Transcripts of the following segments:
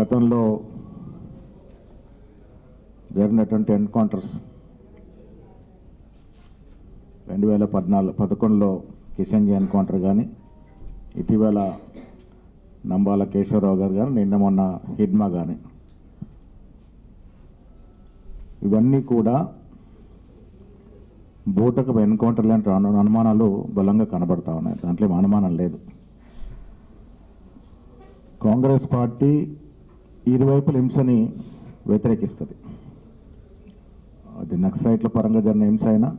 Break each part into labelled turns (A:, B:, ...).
A: గతంలో జరిగినటువంటి ఎన్కౌంటర్స్ రెండు వేల పద్నాలుగు పదకొండులో కిషన్జీ ఎన్కౌంటర్ కానీ ఇటీవల నంబాల కేశవరావు గారు కానీ నిన్న మొన్న హిడ్మా కానీ ఇవన్నీ కూడా బూటకు ఎన్కౌంటర్ లాంటి అనుమానాలు బలంగా కనబడతా ఉన్నాయి. దాంట్లో అనుమానం లేదు. కాంగ్రెస్ పార్టీ ఇరువైపుల హింసని వ్యతిరేకిస్తుంది. అది నక్సలైట్ల పరంగా జరిగిన హింస అయినా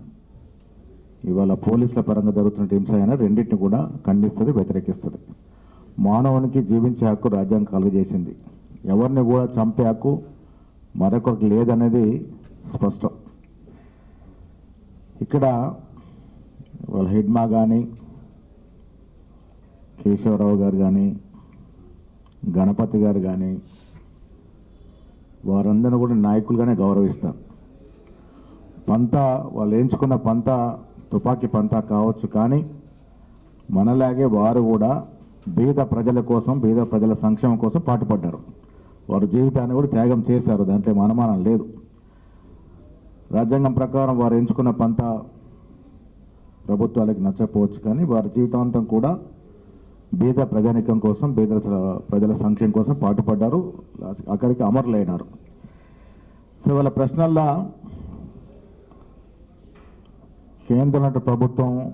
A: ఇవాళ పోలీసుల పరంగా జరుగుతున్న హింస అయినా రెండింటిని కూడా ఖండిస్తుంది వ్యతిరేకిస్తుంది. మానవునికి జీవించే హక్కు రాజ్యాంగం కలుగజేసింది ఎవరిని కూడా చంపే హక్కు మరొకరికి లేదనేది స్పష్టం. ఇక్కడ వాళ్ళ హిడ్మా కానీ కేశవరావు గారు కానీ గణపతి గారు కానీ వారందరిని కూడా నాయకులుగానే గౌరవిస్తారు పంత వాళ్ళు ఎంచుకున్న పంత తుపాకీ పంత కావచ్చు కానీ మనలాగే వారు కూడా బీద ప్రజల కోసం బీద ప్రజల సంక్షేమం కోసం పాటుపడ్డారు. వారు జీవితాన్ని కూడా త్యాగం చేశారు. దాంట్లో మనమానం అనుమానం లేదు. రాజ్యాంగం ప్రకారం వారు ఎంచుకున్న పంత ప్రభుత్వాలకు నచ్చకపోవచ్చు కానీ వారి జీవితాంతం కూడా బీద ప్రజానికం కోసం బీద ప్రజల సంక్షేమం కోసం పాటుపడ్డారు. అక్కడికి అమరులైనారు. సో వాళ్ళ ప్రశ్నల్లో కేంద్ర ప్రభుత్వం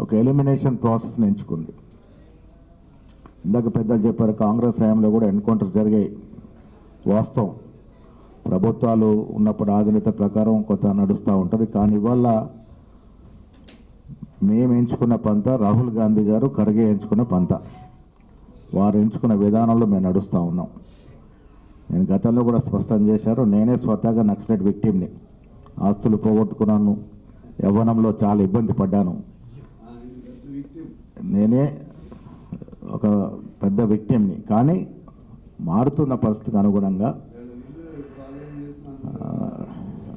A: ఒక ఎలిమినేషన్ ప్రాసెస్ని ఎంచుకుంది. ఇందాక పెద్దలు చెప్పారు కాంగ్రెస్ హయాంలో కూడా ఎన్కౌంటర్స్ జరిగాయి. వాస్తవం. ప్రభుత్వాలు ఉన్నప్పుడు ఆధునిత ప్రకారం కొంత నడుస్తూ ఉంటుంది. కానీ ఇవాళ మేము ఎంచుకున్న పంత రాహుల్ గాంధీ గారు ఖర్గే ఎంచుకున్న పంత. వారు ఎంచుకున్న విధానంలో మేము నడుస్తూ ఉన్నాం. నేను గతంలో కూడా స్పష్టం చేశారు నేనే స్వతహాగా నక్సలైట్ విక్టిమ్ని. ఆస్తులు పోగొట్టుకున్నాను యవ్వనంలో చాలా ఇబ్బంది పడ్డాను. నేనే ఒక పెద్ద విక్టిమ్ని. కానీ మారుతున్న పరిస్థితికి అనుగుణంగా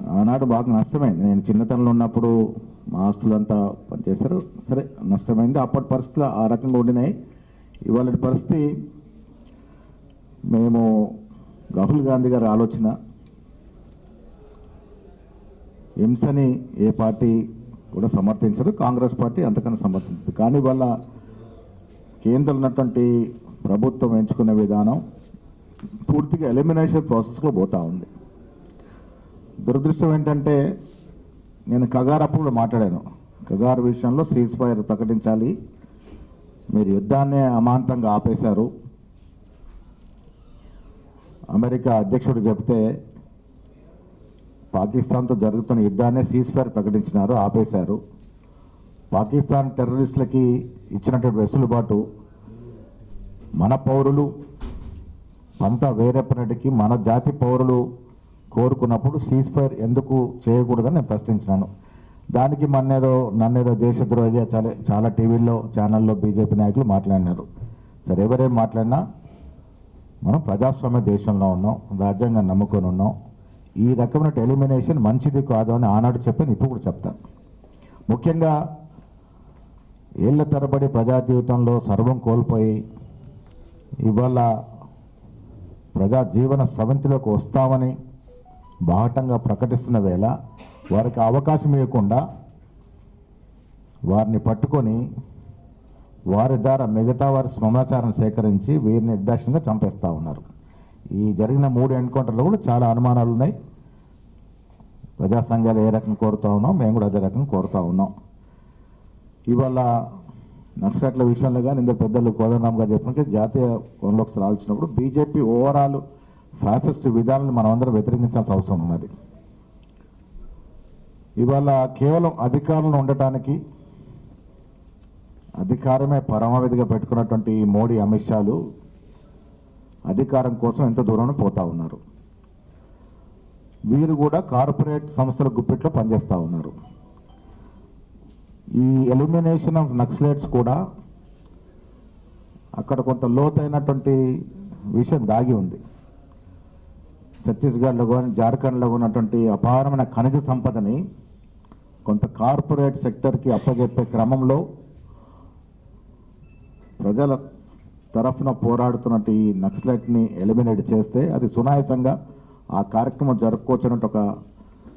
A: ఆనాడు బాగా నష్టమైంది. నేను చిన్నతనంలో ఉన్నప్పుడు మా ఆస్తులంతా చేశారు. సరే నష్టమైంది. అప్పటి పరిస్థితులు ఆ రకంగా ఉండినాయి. ఇవాళ పరిస్థితి మేము రాహుల్ గాంధీ గారి ఆలోచన హింసని ఏ పార్టీ కూడా సమర్థించదు కాంగ్రెస్ పార్టీ అంతకన్నా సమర్థించదు. కానీ వాళ్ళ కేంద్రం ఉన్నటువంటి ప్రభుత్వం ఎంచుకున్న విధానం పూర్తిగా ఎలిమినేషన్ ప్రాసెస్లో పోతా ఉంది. దురదృష్టం ఏంటంటే నేను కగారప్పుడు మాట్లాడాను. కగార్ విషయంలో సీజ్ ఫైర్ ప్రకటించాలి. మీరు యుద్ధాన్ని అమాంతంగా ఆపేశారు. అమెరికా అధ్యక్షుడు చెబితే పాకిస్తాన్తో జరుగుతున్న యుద్ధాన్ని సీజ్ ఫైర్ ప్రకటించినారు ఆపేశారు. పాకిస్తాన్ టెర్రరిస్టులకి ఇచ్చినటువంటి వెసులుబాటు మన పౌరులు పంత వేరేపనటికి మన జాతి పౌరులు కోరుకున్నప్పుడు సీజ్ ఫైర్ ఎందుకు చేయకూడదని నేను ప్రశ్నించినాను. దానికి మన్నేదో నన్నేదో దేశద్రోహిగా చాలా చాలా టీవీల్లో ఛానల్లో బీజేపీ నాయకులు మాట్లాడినారు. సరే ఎవరేం మాట్లాడినా మనం ప్రజాస్వామ్య దేశంలో ఉన్నాం రాజ్యాంగం నమ్ముకొని ఉన్నాం. ఈ రకమైన ఎలిమినేషన్ మంచిది కాదు అని ఆనాడు చెప్పాను ఇప్పుడు కూడా చెప్తాను. ముఖ్యంగా ఏళ్ళ తరబడి ప్రజా జీవితంలో సర్వం కోల్పోయి ఇవాళ ప్రజా జీవన సవంతిలోకి వస్తామని బాహటంగా ప్రకటిస్తున్న వేళ వారికి అవకాశం ఇవ్వకుండా వారిని పట్టుకొని వారి ద్వారా మిగతా వారి సమాచారం సేకరించి వీరిని నిర్దేశంగా చంపేస్తూ ఉన్నారు. ఈ జరిగిన మూడు ఎన్కౌంటర్లో కూడా చాలా అనుమానాలు ఉన్నాయి. ప్రజా సంఘాలు ఏ రకం కోరుతూ ఉన్నాం మేము కూడా అదే రకం కోరుతూ ఉన్నాం. ఇవాళ నక్సలైట్ల విషయంలో కానీ ఇందులో పెద్దలు కోదండరామ్ గారు చెప్పినట్టు జాతీయ కోణంలోకి ఒకసారి ఆలోచినప్పుడు బీజేపీ ఓవరాల్ ఫ్యాసిస్ట్ విధానాన్ని మనం అందరం వ్యతిరేకించాల్సిన అవసరం ఉన్నది. ఇవాళ కేవలం అధికారంలో ఉండటానికి అధికారమే పరమావధిగా పెట్టుకున్నటువంటి ఈ మోడీ అమిత్ షాలు అధికారం కోసం ఎంత దూరం పోతా ఉన్నారు. వీరు కూడా కార్పొరేట్ సంస్థల గుప్పిట్లో పనిచేస్తూ ఉన్నారు. ఈ ఎలిమినేషన్ ఆఫ్ నక్సలేట్స్ కూడా అక్కడ కొంత లోతైనటువంటి విషయం దాగి ఉంది. ఛత్తీస్గఢ్లో కానీ జార్ఖండ్లో ఉన్నటువంటి అపారమైన ఖనిజ సంపదని కొంత కార్పొరేట్ సెక్టర్కి అప్పగెప్పే క్రమంలో ప్రజల తరఫున పోరాడుతున్నట్టు ఈ నక్సలైట్ని ఎలిమినేట్ చేస్తే అది సునాయాసంగా ఆ కార్యక్రమం జరుపుకోవచ్చున్నట్టు ఒక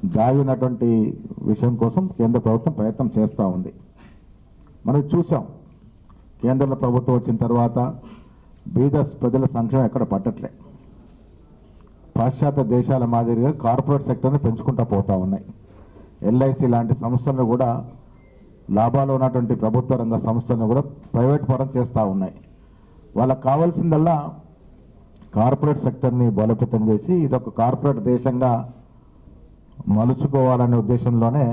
A: దాగి ఉన్నటువంటి విషయం కోసం కేంద్ర ప్రభుత్వం ప్రయత్నం చేస్తూ ఉంది. మనం చూసాం. కేంద్రంలో ప్రభుత్వం వచ్చిన తర్వాత బీద ప్రజల సంక్షేమం ఎక్కడ పట్టట్లే. పాశ్చాత్య దేశాల మాదిరిగా కార్పొరేట్ సెక్టర్ని పెంచుకుంటూ పోతూ ఉన్నాయి. ఎల్ఐసి లాంటి సంస్థలను కూడా లాభాలు ఉన్నటువంటి ప్రభుత్వ రంగ సంస్థలను కూడా ప్రైవేట్ పరం చేస్తూ ఉన్నాయి. వాళ్ళకి కావాల్సిందల్లా కార్పొరేట్ సెక్టర్ని బలోపేతం చేసి ఇదొక కార్పొరేట్ దేశంగా మలుచుకోవాలనే ఉద్దేశంలోనే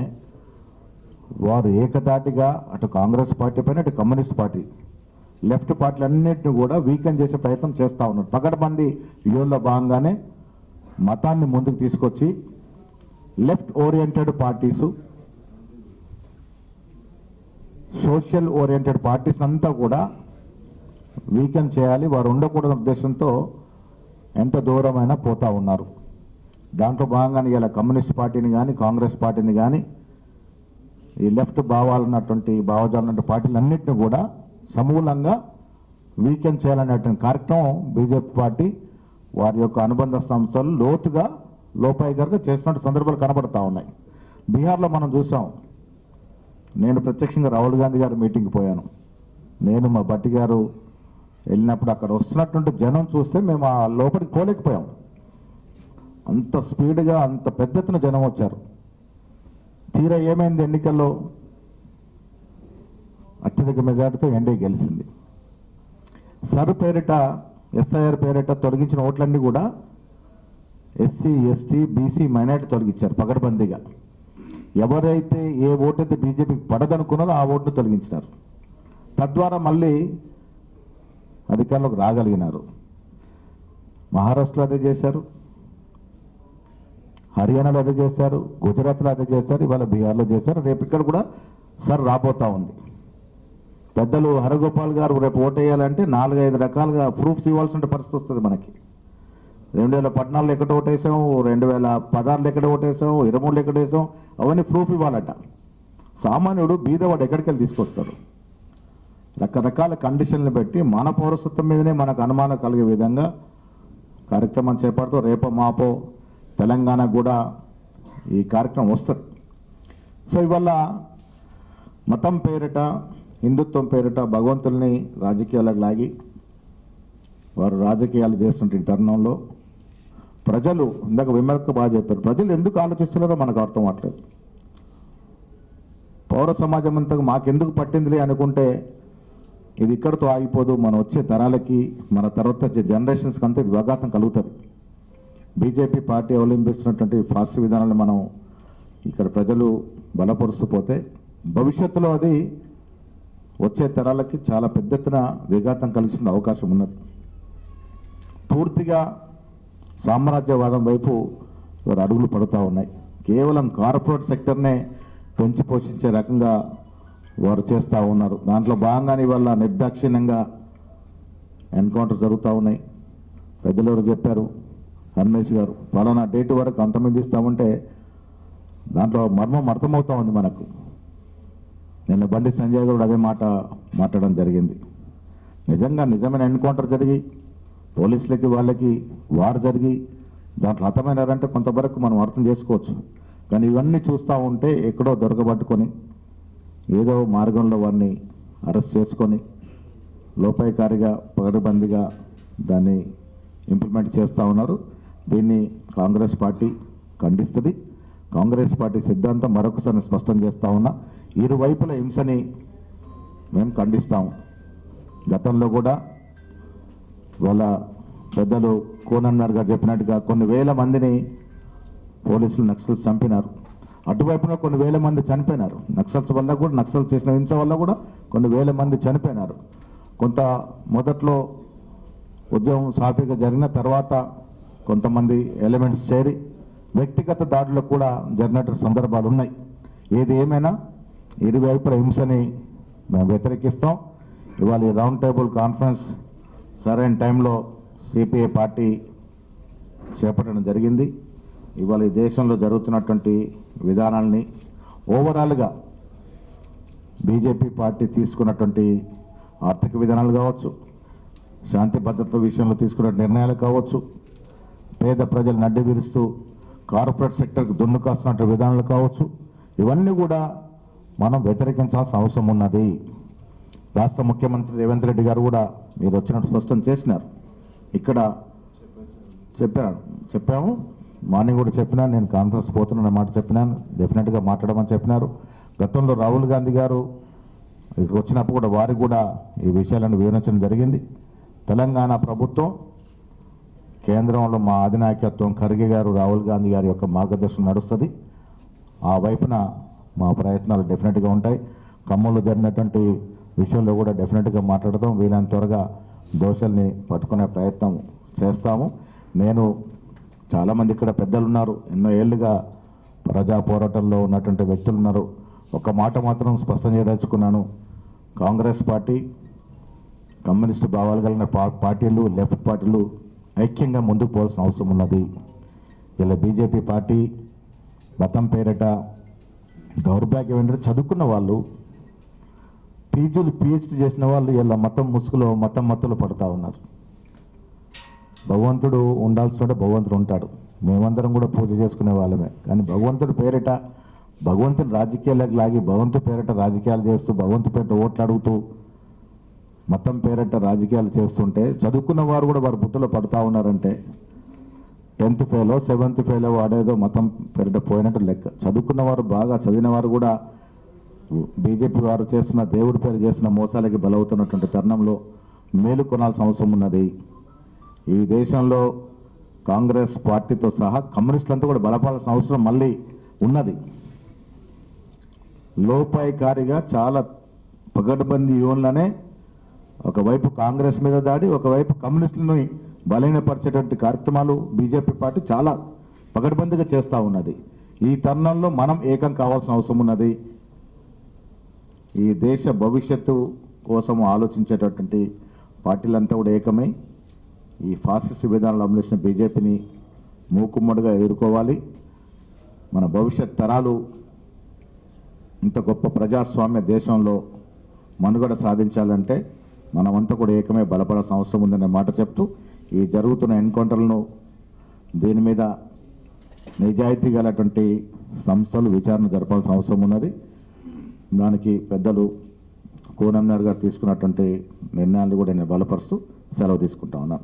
A: వారు ఏకదాటిగా అటు కాంగ్రెస్ పార్టీ పైన అటు కమ్యూనిస్ట్ పార్టీ లెఫ్ట్ పార్టీలన్నింటినీ కూడా వీకెండ్ చేసే ప్రయత్నం చేస్తూ ఉన్నారు. పకడ్బందీ వ్యూహంలో భాగంగానే మతాన్ని ముందుకు తీసుకొచ్చి left oriented parties social oriented parties అంతా కూడా వీకెండ్ చేయాలి. వారు ఉండకూడదన్న ఉద్దేశంతో ఎంత దూరమైనా పోతా ఉన్నారు. దాంట్లో భాగంగానే ఇలా కమ్యూనిస్ట్ పార్టీని కానీ కాంగ్రెస్ పార్టీని కానీ ఈ లెఫ్ట్ భావాలు ఉన్నటువంటి భావజాలు ఉన్నటువంటి పార్టీలన్నింటినీ కూడా సమూలంగా వీకెండ్ చేయాలనేటువంటి కార్యక్రమం బీజేపీ పార్టీ వారి యొక్క అనుబంధ సంస్థలు లోతుగా లోపాయిగారుగా చేసినట్టు సందర్భాలు కనబడతా ఉన్నాయి. బీహార్లో మనం చూసాం. నేను ప్రత్యక్షంగా రాహుల్ గాంధీ గారి మీటింగ్ పోయాను. నేను మా భట్టి గారు వెళ్ళినప్పుడు అక్కడ వస్తున్నటువంటి జనం చూస్తే మేము ఆ లోపలికి పోలేకపోయాం. అంత స్పీడ్గా అంత పెద్ద ఎత్తున జనం వచ్చారు. తీరా ఏమైంది ఎన్నికల్లో? అత్యధిక మెజార్టీతో ఎన్డీ గెలిచింది. సరుపేరిట ఎస్ఐఆర్ పేరిట తొలగించిన ఓట్లన్నీ కూడా ఎస్సీ ఎస్టీ బీసీ మైనార్టీ తొలగించారు పగడబందీగా. ఎవరైతే ఏ ఓటైతే బీజేపీకి పడదనుకున్నారో ఆ ఓటును తొలగించినారు. తద్వారా మళ్ళీ అధికారంలోకి రాగలిగినారు. మహారాష్ట్రలో అదే చేశారు. హర్యానాలో అదే చేశారు. గుజరాత్లో అదే చేశారు. ఇవాళ బీహార్లో చేశారు. రేపు ఇక్కడ కూడా సార్ రాబోతా ఉంది. పెద్దలు హరగోపాల్ గారు రేపు ఓటేయాలంటే నాలుగైదు రకాలుగా ప్రూఫ్స్ ఇవ్వాల్సిన పరిస్థితి వస్తుంది మనకి. రెండు వేల పద్నాలుగులో ఎక్కడ ఓటేసాం రెండు వేల పదహారులో ఎక్కడ ఓటేసాం ఇరవై మూడులో ఎక్కడ వేసాం అవన్నీ ప్రూఫ్ ఇవ్వాలట. సామాన్యుడు బీదవాడు ఎక్కడికి వెళ్ళి తీసుకొస్తాడు? రకరకాల కండిషన్లు పెట్టి మన పౌరసత్వం మీదనే మనకు అనుమానం కలిగే విధంగా కార్యక్రమం చేపడుతూ. రేపో మాపో తెలంగాణ కూడా ఈ కార్యక్రమం వస్తుంది. సో ఇవల్ల మతం పేరిట హిందుత్వం పేరిట భగవంతుల్ని రాజకీయాలకు లాగి వారు రాజకీయాలు చేస్తుంటే తరుణంలో ప్రజలు ఇందాక విమర్శకు బాగా చెప్పారు. ప్రజలు ఎందుకు ఆలోచిస్తున్నారో మనకు అర్థం అవ్వట్లేదు. పౌర సమాజం అంతకు మాకెందుకు పట్టిందిలే అనుకుంటే ఇది ఇక్కడితో ఆగిపోదు. మన వచ్చే తరాలకి మన తర్వాత వచ్చే జనరేషన్స్కి అంతా ఇది విఘాతం కలుగుతుంది. బీజేపీ పార్టీ అవలంబిస్తున్నటువంటి ఫాస్ట్ విధానాన్ని మనం ఇక్కడ ప్రజలు బలపరుస్తూ పోతే భవిష్యత్తులో అది వచ్చే తరాలకి చాలా పెద్ద ఎత్తున విఘాతం కలిసిన అవకాశం ఉన్నది. పూర్తిగా సామ్రాజ్యవాదం వైపు వారు అడుగులు పడుతూ ఉన్నాయి. కేవలం కార్పొరేట్ సెక్టర్నే పెంచి పోషించే రకంగా వారు చేస్తూ ఉన్నారు. దాంట్లో భాగంగానే వల్ల నిర్దాక్షిణ్యంగా ఎన్కౌంటర్ జరుగుతూ ఉన్నాయి. పెద్దలు చెప్పారు? రమేష్ గారు. పలానా డేట్ వరకు అంతమంది ఇస్తామంటే దాంట్లో మర్మం అర్థమవుతా ఉంది మనకు. నిన్న బండి సంజయ్ గారు అదే మాట మాట్లాడడం జరిగింది. నిజంగా నిజమైన ఎన్కౌంటర్ జరిగి పోలీసులకి వాళ్ళకి వార్ జరిగి దాంట్లో హతమైనారంటే కొంతవరకు మనం అర్థం చేసుకోవచ్చు. కానీ ఇవన్నీ చూస్తూ ఉంటే ఎక్కడో దొరకబట్టుకొని ఏదో మార్గంలో వారిని అరెస్ట్ చేసుకొని లోపాయకారిగా పగడబందిగా దాన్ని ఇంప్లిమెంట్ చేస్తూ ఉన్నారు. దీన్ని కాంగ్రెస్ పార్టీ ఖండిస్తుంది. కాంగ్రెస్ పార్టీ సిద్ధాంతం మరొకసారి స్పష్టం చేస్తూ ఉన్నా ఇరువైపుల హింసని మేము ఖండిస్తాము గతంలో కూడా వాళ్ళ పెద్దలు కోనన్నర్ గారు చెప్పినట్టుగా కొన్ని వేల మందిని పోలీసులు నక్సల్స్ చంపినారు. అటువైపున కొన్ని వేల మంది చనిపోయినారు. నక్సల్స్ వల్ల కూడా నక్సల్స్ చేసిన హింస వల్ల కూడా కొన్ని వేల మంది చనిపోయినారు. కొంత మొదట్లో ఉద్యమం సాఫీగా జరిగిన తర్వాత కొంతమంది ఎలిమెంట్స్ చేరి వ్యక్తిగత దాడులకు కూడా జరిగినటువంటి సందర్భాలు ఉన్నాయి. ఏది ఏమైనా ఇరువైపుల హింసని మేము వ్యతిరేకిస్తాం. ఇవాళ ఈ రౌండ్ టేబుల్ కాన్ఫరెన్స్ సరైన టైంలో సిపిఐ పార్టీ చేపట్టడం జరిగింది. ఇవాళ ఈ దేశంలో జరుగుతున్నటువంటి విధానాల్ని ఓవరాల్గా బీజేపీ పార్టీ తీసుకున్నటువంటి ఆర్థిక విధానాలు కావచ్చు శాంతి భద్రతల విషయంలో తీసుకున్న నిర్ణయాలు కావచ్చు పేద ప్రజలు నడ్డి విరుస్తూ కార్పొరేట్ సెక్టర్కి దున్నుకాస్తున్నటువంటి విధానాలు కావచ్చు ఇవన్నీ కూడా మనం వ్యతిరేకించాల్సిన అవసరం ఉన్నది. రాష్ట్ర ముఖ్యమంత్రి రేవంత్ రెడ్డి గారు కూడా మీరు వచ్చినట్టు స్పష్టం చేసినారు. ఇక్కడ చెప్పాను చెప్పాము. మార్నింగ్ కూడా చెప్పినా నేను కాన్ఫరెన్స్ పోతున్న మాట చెప్పినాను డెఫినెట్గా మాట్లాడమని చెప్పినారు. గతంలో రాహుల్ గాంధీ గారు ఇక్కడికి వచ్చినప్పుడు కూడా వారికి కూడా ఈ విషయాలను వివరించడం జరిగింది. తెలంగాణ ప్రభుత్వం కేంద్రంలో మా అధినాయకత్వం ఖర్గే గారు రాహుల్ గాంధీ గారి యొక్క మార్గదర్శనం నడుస్తుంది. ఆ వైపున మా ప్రయత్నాలు డెఫినెట్గా ఉంటాయి. ఖమ్మంలో జరిగినటువంటి విషయంలో కూడా డెఫినెట్గా మాట్లాడతాం వీలైన త్వరగా దోషల్ని పట్టుకునే ప్రయత్నం చేస్తాము. నేను చాలామంది ఇక్కడ పెద్దలు ఉన్నారు. ఎన్నో ఏళ్ళుగా ప్రజా పోరాటంలో ఉన్నటువంటి వ్యక్తులు ఉన్నారు. ఒక మాట మాత్రం స్పష్టం చేయదలుచుకున్నాను. కాంగ్రెస్ పార్టీ కమ్యూనిస్టు భావాలు కలిగిన పార్టీలు లెఫ్ట్ పార్టీలు ఐక్యంగా ముందుకు పోవాల్సిన అవసరం ఉన్నది. ఇలా బీజేపీ పార్టీ మతం పేరిట దౌర్భాగ్యం ఏంటంటే చదువుకున్న వాళ్ళు పీజీలు పిహెచ్డి చేసిన వాళ్ళు ఇలా మతం ముసుగులో మతం మత్తులు పడుతూ ఉన్నారు. భగవంతుడు ఉండాల్సిన భగవంతుడు ఉంటాడు. మేమందరం కూడా పూజ చేసుకునే వాళ్ళమే. కానీ భగవంతుడి పేరిట భగవంతుని రాజకీయాలకు లాగి భగవంతు పేరిట రాజకీయాలు చేస్తూ భగవంతు పేరిట ఓట్లు అడుగుతూ మతం పేరిట రాజకీయాలు చేస్తుంటే చదువుకున్న వారు కూడా వారి బుట్టలో పడుతూ ఉన్నారంటే టెన్త్ ఫెయిలో సెవెంత్ ఫెయిలో వాడేదో మతం పేరిట పోయినట్టు లెక్క. చదువుకున్న వారు బాగా చదివిన వారు కూడా బీజేపీ వారు చేస్తున్న దేవుడి పేరు చేస్తున్న మోసాలకి బలవుతున్నటువంటి తరుణంలో మేలు కొనాల్సిన అవసరం ఉన్నది. ఈ దేశంలో కాంగ్రెస్ పార్టీతో సహా కమ్యూనిస్టులంతా కూడా బలపాల్సిన అవసరం మళ్ళీ ఉన్నది. లోపాయికారిగా చాలా పగడ్బందీ యూన్లనే ఒకవైపు కాంగ్రెస్ మీద దాడి ఒకవైపు కమ్యూనిస్టులను బలహీనపరిచేటువంటి కార్యక్రమాలు బీజేపీ పార్టీ చాలా పగడ్బందీగా చేస్తూ ఉన్నది. ఈ తరుణంలో మనం ఏకం కావాల్సిన అవసరం ఉన్నది. ఈ దేశ భవిష్యత్తు కోసం ఆలోచించేటటువంటి పార్టీలంతా కూడా ఏకమై ఈ ఫాసిస్ట్ విధానాలు అమలుసిన బీజేపీని మూకుమ్మడిగా ఎదుర్కోవాలి. మన భవిష్యత్ తరాలు ఇంత గొప్ప ప్రజాస్వామ్య దేశంలో మనుగడ సాధించాలంటే మనమంతా కూడా ఏకమే బలపడాల్సిన అవసరం ఉందనే మాట చెప్తూ ఈ జరుగుతున్న ఎన్కౌంటర్లను దీని మీద నిజాయితీ గలటువంటి సంస్థలు విచారణ జరపాల్సిన అవసరం ఉన్నది. దానికి పెద్దలు కోనమ్నార్ గారు తీసుకున్నటువంటి నిర్ణయాలు కూడా నేను బలపరుస్తూ సెలవు తీసుకుంటా ఉన్నాను